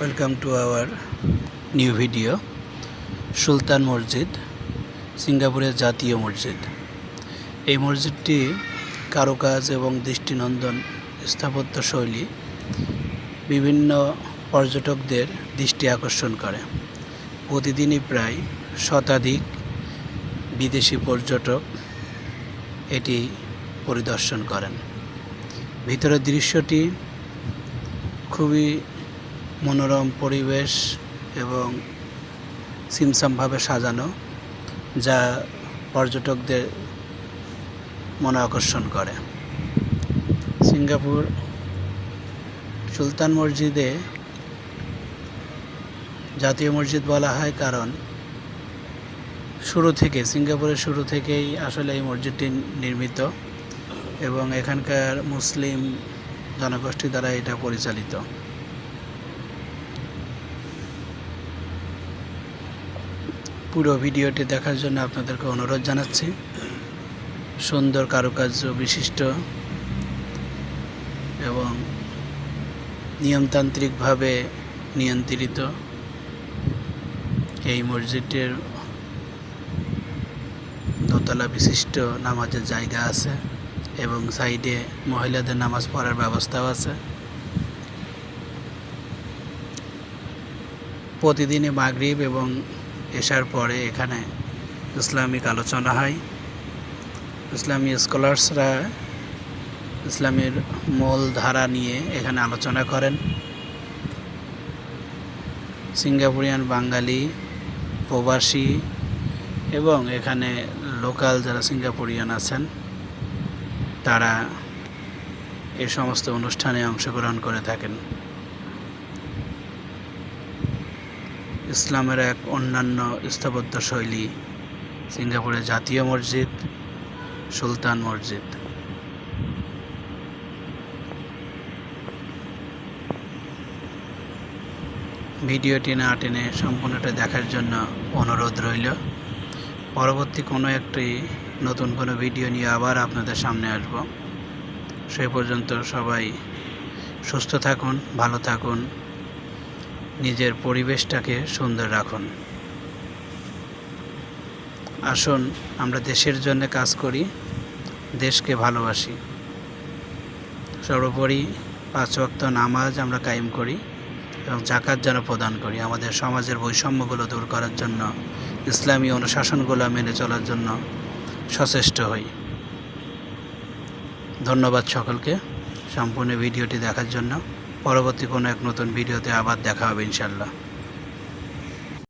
Welcome to our new video Sultan মসজিদ, সিঙ্গাপুরের জাতীয় মসজিদ। এই মসজিদটি কারুকাজ এবং দৃষ্টিনন্দন স্থাপত্য শৈলী বিভিন্ন পর্যটকদের দৃষ্টি আকর্ষণ করে। প্রতিদিনই প্রায় শতাধিক বিদেশি পর্যটক এটি পরিদর্শন করেন। ভিতরের দৃশ্যটি খুবই মনোরম পরিবেশ এবং সিমসামভাবে সাজানো, যা পর্যটকদের মনে আকর্ষণ করে। সিঙ্গাপুর সুলতান মসজিদে জাতীয় মসজিদ বলা হয় কারণ শুরু থেকে, সিঙ্গাপুরের শুরু থেকেই আসলে এই মসজিদটি নির্মিত এবং এখানকার মুসলিম জনগোষ্ঠী দ্বারা এটা পরিচালিত। পুরো ভিডিওটি দেখার জন্য আপনাদেরকে অনুরোধ জানাচ্ছি। সুন্দর কারুকার্য বিশিষ্ট এবং নিয়মতান্ত্রিকভাবে নিয়ন্ত্রিত এই মসজিদের দোতলা বিশিষ্ট নামাজের জায়গা আছে এবং সাইডে মহিলাদের নামাজ পড়ার ব্যবস্থাও আছে। প্রতিদিনই মাগরিব এবং এসার পরে এখানে ইসলামিক আলোচনা হয়। ইসলামী স্কলার্সরা ইসলামের মূল ধারা নিয়ে এখানে আলোচনা করেন। সিঙ্গাপুরিয়ান বাঙালি, প্রবাসী এবং এখানে লোকাল যারা সিঙ্গাপুরিয়ান আছেন, তারা এই সমস্ত অনুষ্ঠানে অংশগ্রহণ করে থাকেন। ইসলামের এক অন্যান্য স্থাপত্য শৈলী, সিঙ্গাপুরের জাতীয় মসজিদ, সুলতান মসজিদ। ভিডিওটি না টেনে সম্পূর্ণটা দেখার জন্য অনুরোধ রইল। পরবর্তী কোনো একটি নতুন কোনো ভিডিও নিয়ে আবার আপনাদের সামনে আসব। সেই পর্যন্ত সবাই সুস্থ থাকুন, ভালো থাকুন। নিজের পরিবেশটাকে সুন্দর রাখুন। আসুন, আমরা দেশের জন্য কাজ করি, দেশকে ভালোবাসি। সর্বোপরি পাঁচ ওয়াক্ত নামাজ আমরা কায়েম করি এবং জাকাত যেন প্রদান করি আমাদের সমাজের বৈষম্যগুলো দূর করার জন্য, ইসলামী অনুশাসনগুলো মেনে চলার জন্য সচেষ্ট হই। ধন্যবাদ সকলকে সম্পূর্ণ ভিডিওটি দেখার জন্য। পরবর্তী কোনো এক নতুন ভিডিওতে আবার দেখা হবে ইনশাল্লাহ